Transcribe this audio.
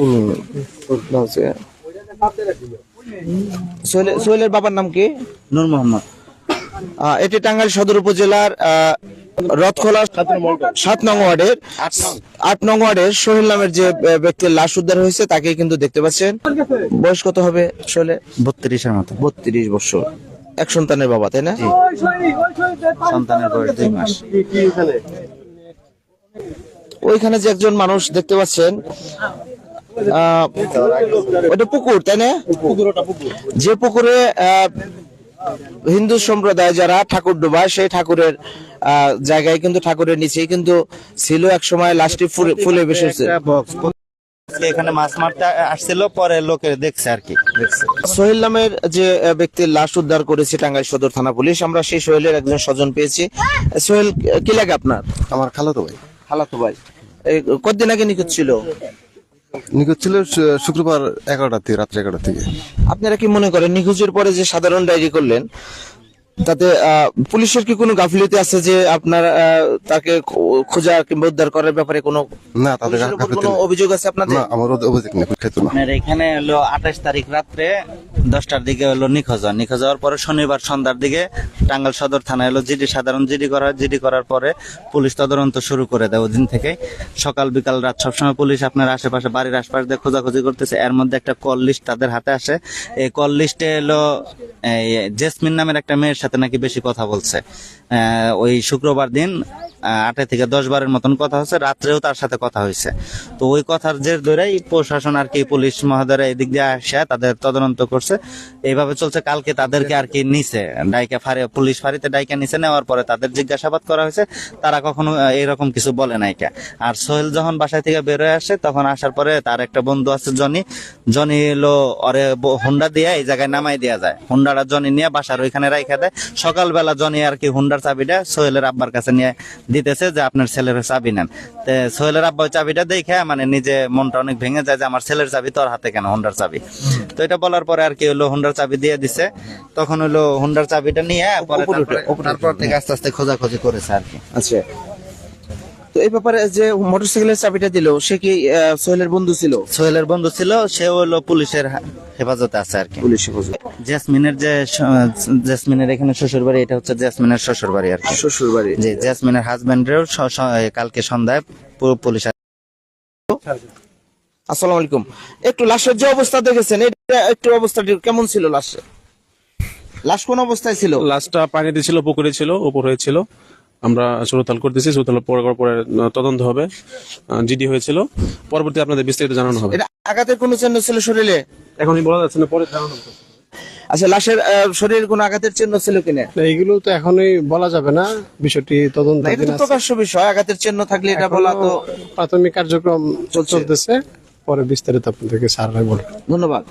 ফুল হচ্ছে সোহেলের বাবার নাম কি? নূর মোহাম্মদ। এটি টাঙ্গাইল সদর উপজেলার রথখোলা সাত নং ওয়ার্ডের। আট নং ওয়ার্ডের সোহেল নামের যে ব্যক্তির লাশ উদ্ধার হয়েছে তাকে কিন্তু দেখতে পাচ্ছেন। বয়স কত হবে সোহেলে বত্রিশের মতো। বত্রিশ বছর। এক সন্তানের বাবা তাই না? সন্তানের বয়স দুই মাস। ওইখানে যে একজন মানুষ দেখতে পাচ্ছেন ওটা পুকুর তাই না? যে পুকুরে হিন্দু সম্প্রদায় যারা ঠাকুর ডোবায় সেই ঠাকুরের আহ, জায়গায় কিন্তু ঠাকুরের নিচেই কিন্তু ছিল এক সময় লাশটি ফুলে- বেসেছে এখানে মাছ মারতে আসছিল পরে লোকে দেখছে আর কি সোহেল নামের যে ব্যক্তির লাশ উদ্ধার করেছে টাঙ্গাইল সদর থানা পুলিশ আমরা সেই সোহেলের একজন স্বজন পেয়েছি। সোহেল কি লাগে আপনার? আমার খালাতো ভাই। খালাতো ভাই। এই কতদিন আগে নিখোঁজ ছিল? নিখোঁজ ছিল শুক্রবার এগারোটা থেকে রাত্রে এগারোটা থেকে। আপনারা কি মনে করেন নিখোঁজের পরে যে সাধারণ ডায়েরি করলেন তাতে আহ, পুলিশের কি কোনো গাফিলতি আছে যে আপনার আহ, তাকে খোঁজা কিংবা উদ্ধার করার ব্যাপারে কোনো না তাদের কোনো অভিযোগ আছে আপনাদের? না আমার অভিযোগ নেই আপনার এখানে হলো আঠাশ তারিখ রাত্রে দশটার দিকে হলো নিখোঁজ হয় নিখোঁজ হওয়ার পরে শনিবার সন্ধ্যার দিকে টাঙ্গাল সদর থানায় হলো জিডি, সাধারণ জিডি করা হয় জিডি করার পরে পুলিশ তদন্ত শুরু করে দেয় ওদিন থেকে সকাল, বিকাল, রাত সবসময় পুলিশ আপনার আশেপাশে, বাড়ির আশপাশ দিয়ে খোঁজাখুঁজি করতেছে। এর মধ্যে একটা কল লিস্ট তাদের হাতে আসে। এই কল লিস্টে এলো জেসমিন নামের একটা মেয়ের সাথে নাকি বেশি কথা বলছে। ওই শুক্রবার দিন আটে থেকে দশ বারের মতন কথা হচ্ছে রাত্রেও তার সাথে কথা হয়েছে। তো ওই কথার জের ধরেই প্রশাসন আর কি, পুলিশ মহোদয়রা এদিক দিয়ে আসে, তাদের তদন্ত করছে। এইভাবে চলছে, কালকে তাদেরকে আর কি নিছে, ডাইকা ফাঁড়ি, পুলিশ ফাঁড়িতে ডাইকা নিচে নেওয়ার পরে তাদের জিজ্ঞাসাবাদ করা হয়েছে। তারা কখনো এরকম কিছু বলে নাই আর সোহেল যখন বাসায় থেকে বেরোয় আসে, তখন আসার পরে তার একটা বন্ধু আছে জনি। জনি এলো অরে হুন্ডা দিয়ে এই জায়গায় নামাই দেওয়া যায়। হুন্ডাটা জনি নিয়ে বাসার ওইখানে রাইখা দেয়। সকালবেলা জনি আর কি হুন্ডার চাবিটা সোহেলের আব্বার কাছে নিয়ে দিতেছে যে আপনার ছেলের চাবি নেন। তে সোহেলের আব্বা ওই চাবিটা দেখে মানে নিজে মনটা অনেক ভেঙে যায় যে আমার ছেলের চাবি তোর হাতে কেন হুন্ডার চাবি। তো এটা বলার পরে আর কি হলো হুন্ডার চাবি দিয়ে দিছে। তখন হলো হুন্ডার চাবিটা নিয়ে পরে তারপর থেকে আস্তে আস্তে খোঁজাখোঁজি করেছে আর কি। আচ্ছা। তো এই ব্যাপারে যে মোটরসাইকেলের চাবিটা দিল সে কি আহ, সোহেলের বন্ধু ছিল? সোহেলের বন্ধু ছিল সে হলো পুলিশের হেফাজতে আছে আর কি। পুলিশ হেফাজত। জেসমিনের যে জেসমিনের এখানে শ্বশুর বাড়ি এটা হচ্ছে জেসমিনের শ্বশুর বাড়ি আর কি। শ্বশুর বাড়ি জি জেসমিনের হাজবেন্ডেরও কালকে সন্ধ্যায় পু- পুলিশ আসসালামু আলাইকুম। একটু লাশের যে অবস্থা দেখেছেন এটা একটু অবস্থা কেমন ছিল লাশে? লাশ কোন অবস্থায় ছিল? লাশটা পানিতে ছিল পুকুরে ছিল উপর হয়েছিল আমরা সুরতাল করতেছি সুরতাল পরে পরে তদন্ত হবে জিডি হয়েছিল। পরবর্তী আপনাদের বিস্তারিত জানানো হবে। এটা আঘাতের কোনো চিহ্ন ছিল শরীরে? এখনই বলা যাচ্ছে না পরে জানানো হবে। আচ্ছা লাশের শরীরের কোনো আঘাতের চিহ্ন ছিল কিনা? না, এইগুলো তো এখনই বলা যাবে না বিষয়টি তদন্ত প্রকাশ্য বিষয় আঘাতের চিহ্ন থাকলে এটা বলা তো প্রাথমিক কার্যক্রম চলছে। চলতেছে পরে বিস্তারিত আপনাদেরকে স্যাররাই বলবেন। ধন্যবাদ।